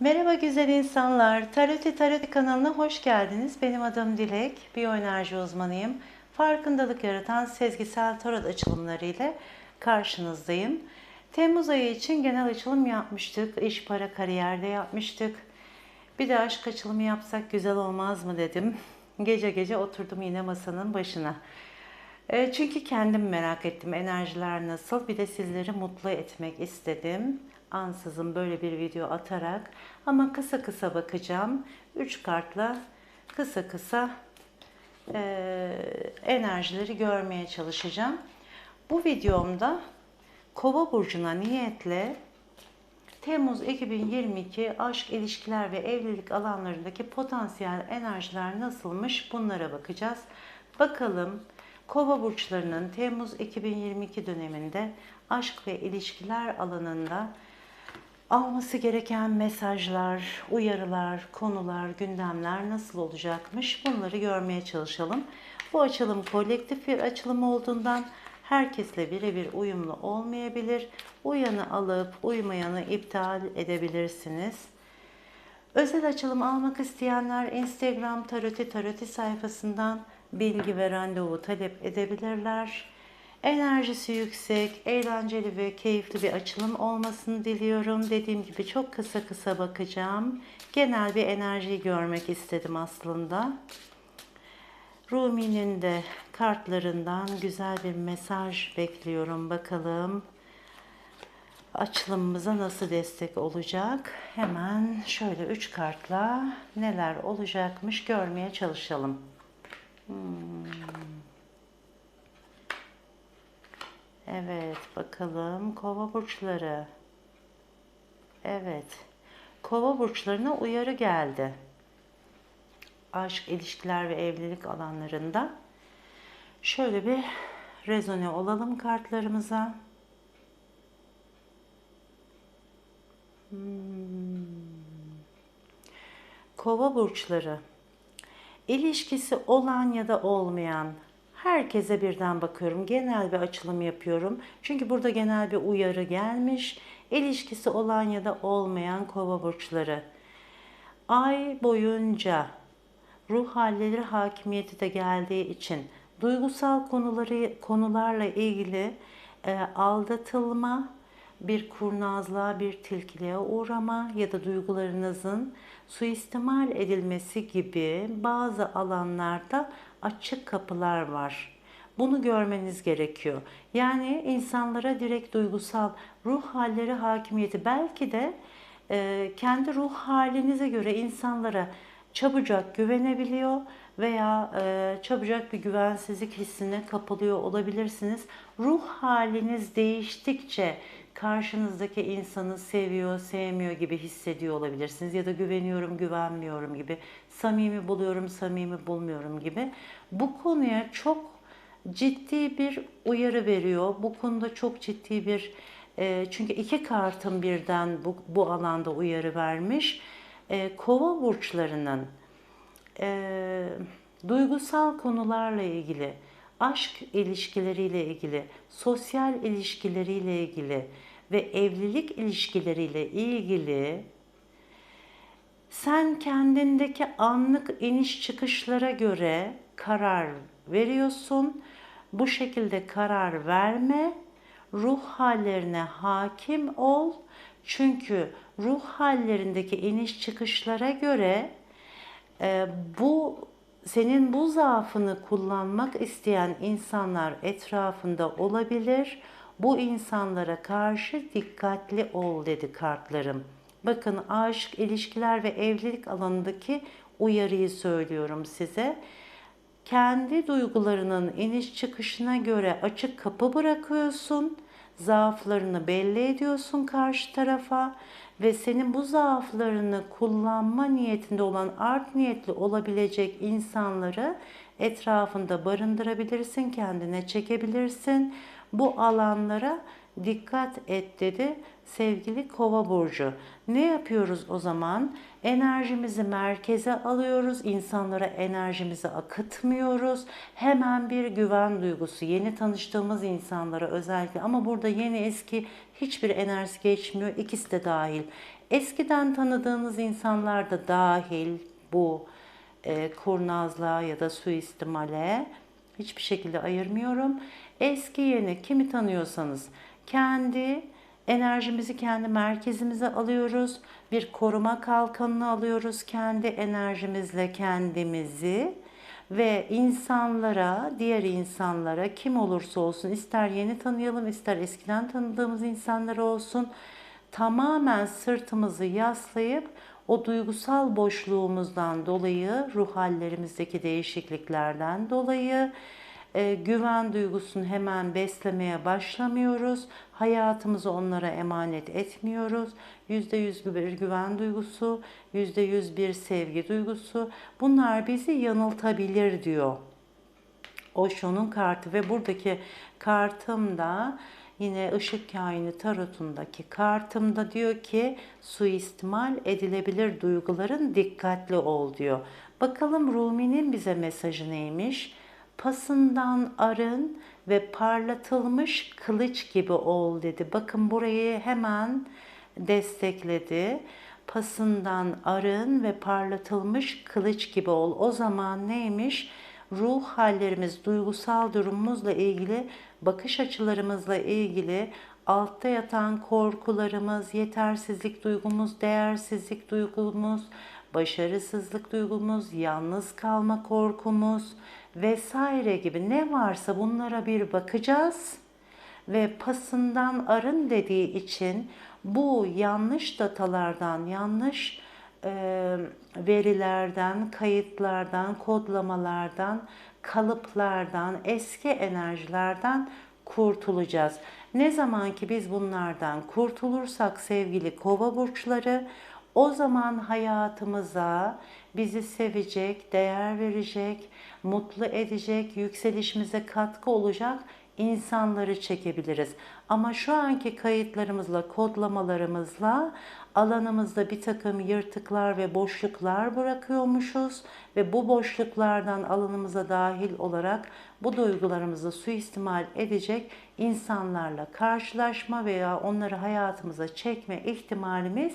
Merhaba güzel insanlar. Taroti Taroti kanalına hoş geldiniz. Benim adım Dilek. Biyoenerji uzmanıyım. Farkındalık yaratan sezgisel tarot açılımları ile karşınızdayım. Temmuz ayı için genel açılım yapmıştık. İş, para, kariyerde yapmıştık. Bir de aşk açılımı yapsak güzel olmaz mı dedim. Gece gece oturdum yine masanın başına. E, Çünkü kendim merak ettim enerjiler nasıl bir de sizleri mutlu etmek istedim. Ansızın böyle bir video atarak ama kısa kısa bakacağım. Üç kartla kısa kısa e, enerjileri görmeye çalışacağım. Bu videomda Kova burcuna niyetle Temmuz 2022 aşk, ilişkiler ve evlilik alanlarındaki potansiyel enerjiler nasılmış bunlara bakacağız. Bakalım Kova burçlarının Temmuz 2022 döneminde aşk ve ilişkiler alanında alması gereken mesajlar, uyarılar, konular, gündemler nasıl olacakmış bunları görmeye çalışalım. Bu açılım kolektif bir açılım olduğundan herkesle birebir uyumlu olmayabilir. Uyanı alıp uymayanı iptal edebilirsiniz. Özel açılım almak isteyenler Instagram Taroti Taroti sayfasından bilgi ve randevu talep edebilirler. Enerjisi yüksek, eğlenceli ve keyifli bir açılım olmasını diliyorum. Dediğim gibi çok kısa kısa bakacağım. Genel bir enerjiyi görmek istedim aslında. Rumi'nin de kartlarından güzel bir mesaj bekliyorum. Bakalım açılımımıza nasıl destek olacak? Hemen şöyle üç kartla neler olacakmış görmeye çalışalım. Hmm. Evet, bakalım kova burçları. Evet. Kova burçlarına uyarı geldi. Aşk, ilişkiler ve evlilik alanlarında. Şöyle bir rezone olalım kartlarımıza. Hmm. Kova burçları. İlişkisi olan ya da olmayan herkese birden bakıyorum. Genel bir açılım yapıyorum. Çünkü burada genel bir uyarı gelmiş. İlişkisi olan ya da olmayan kova burçları. Ay boyunca ruh halleri hakimiyeti de geldiği için duygusal konuları konularla ilgili e, aldatılma, bir kurnazlığa, bir tilkiliğe uğrama ya da duygularınızın suistimal edilmesi gibi bazı alanlarda açık kapılar var. Bunu görmeniz gerekiyor. Yani insanlara direkt duygusal ruh halleri hakimiyeti belki de e, kendi ruh halinize göre insanlara çabucak güvenebiliyor veya e, çabucak bir güvensizlik hissine kapılıyor olabilirsiniz. Ruh haliniz değiştikçe karşınızdaki insanı seviyor, sevmiyor gibi hissediyor olabilirsiniz ya da güveniyorum, güvenmiyorum gibi, samimi buluyorum, samimi bulmuyorum gibi. Bu konuya çok ciddi bir uyarı veriyor. Bu konuda çok ciddi bir e, çünkü iki kartın birden bu, bu alanda uyarı vermiş. E, kova burçlarının e, duygusal konularla ilgili, aşk ilişkileriyle ilgili, sosyal ilişkileriyle ilgili ve evlilik ilişkileriyle ilgili sen kendindeki anlık iniş çıkışlara göre karar veriyorsun. Bu şekilde karar verme. Ruh hallerine hakim ol. Çünkü ruh hallerindeki iniş çıkışlara göre e, bu senin bu zaafını kullanmak isteyen insanlar etrafında olabilir. Bu insanlara karşı dikkatli ol dedi kartlarım. Bakın aşk, ilişkiler ve evlilik alanındaki uyarıyı söylüyorum size. Kendi duygularının iniş çıkışına göre açık kapı bırakıyorsun. Zaaflarını belli ediyorsun karşı tarafa ve senin bu zaaflarını kullanma niyetinde olan art niyetli olabilecek insanları etrafında barındırabilirsin, kendine çekebilirsin. Bu alanlara dikkat et dedi sevgili Kova burcu. Ne yapıyoruz o zaman? Enerjimizi merkeze alıyoruz. insanlara enerjimizi akıtmıyoruz. Hemen bir güven duygusu. Yeni tanıştığımız insanlara özellikle ama burada yeni eski hiçbir enerji geçmiyor. İkisi de dahil. Eskiden tanıdığınız insanlar da dahil bu e, kurnazlığa ya da suistimale hiçbir şekilde ayırmıyorum. Eski yeni kimi tanıyorsanız kendi enerjimizi kendi merkezimize alıyoruz. Bir koruma kalkanını alıyoruz kendi enerjimizle kendimizi ve insanlara, diğer insanlara kim olursa olsun ister yeni tanıyalım ister eskiden tanıdığımız insanlar olsun tamamen sırtımızı yaslayıp o duygusal boşluğumuzdan dolayı, ruh hallerimizdeki değişikliklerden dolayı e, güven duygusunu hemen beslemeye başlamıyoruz. Hayatımızı onlara emanet etmiyoruz. Yüzde yüz bir güven duygusu, yüzde yüz bir sevgi duygusu. Bunlar bizi yanıltabilir diyor. Osho'nun kartı ve buradaki kartımda yine ışık kaini tarotundaki kartımda diyor ki suistimal edilebilir duyguların dikkatli ol diyor. Bakalım Rumi'nin bize mesajı neymiş? Pasından arın ve parlatılmış kılıç gibi ol dedi. Bakın burayı hemen destekledi. Pasından arın ve parlatılmış kılıç gibi ol. O zaman neymiş? Ruh hallerimiz, duygusal durumumuzla ilgili, bakış açılarımızla ilgili altta yatan korkularımız, yetersizlik duygumuz, değersizlik duygumuz, başarısızlık duygumuz, yalnız kalma korkumuz vesaire gibi ne varsa bunlara bir bakacağız ve pasından arın dediği için bu yanlış datalardan, yanlış verilerden, kayıtlardan, kodlamalardan, kalıplardan, eski enerjilerden kurtulacağız. Ne zaman ki biz bunlardan kurtulursak sevgili kova burçları o zaman hayatımıza bizi sevecek, değer verecek, mutlu edecek, yükselişimize katkı olacak insanları çekebiliriz. Ama şu anki kayıtlarımızla, kodlamalarımızla alanımızda bir takım yırtıklar ve boşluklar bırakıyormuşuz ve bu boşluklardan alanımıza dahil olarak bu duygularımızı suistimal edecek insanlarla karşılaşma veya onları hayatımıza çekme ihtimalimiz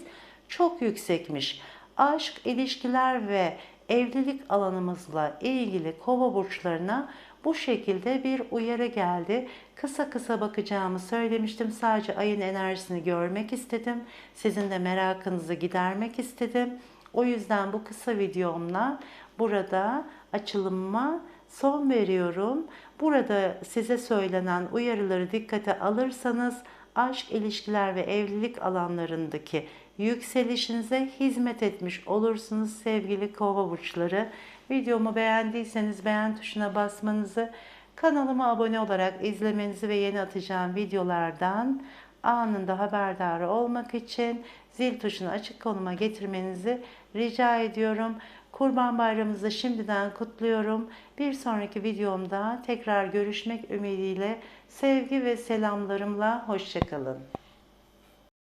çok yüksekmiş. Aşk, ilişkiler ve evlilik alanımızla ilgili kova burçlarına bu şekilde bir uyarı geldi. Kısa kısa bakacağımı söylemiştim. Sadece ayın enerjisini görmek istedim. Sizin de merakınızı gidermek istedim. O yüzden bu kısa videomla burada açılımıma son veriyorum. Burada size söylenen uyarıları dikkate alırsanız aşk, ilişkiler ve evlilik alanlarındaki yükselişinize hizmet etmiş olursunuz sevgili kova burçları. Videomu beğendiyseniz beğen tuşuna basmanızı, kanalıma abone olarak izlemenizi ve yeni atacağım videolardan anında haberdar olmak için zil tuşunu açık konuma getirmenizi rica ediyorum. Kurban Bayramınızı şimdiden kutluyorum. Bir sonraki videomda tekrar görüşmek ümidiyle sevgi ve selamlarımla hoşçakalın.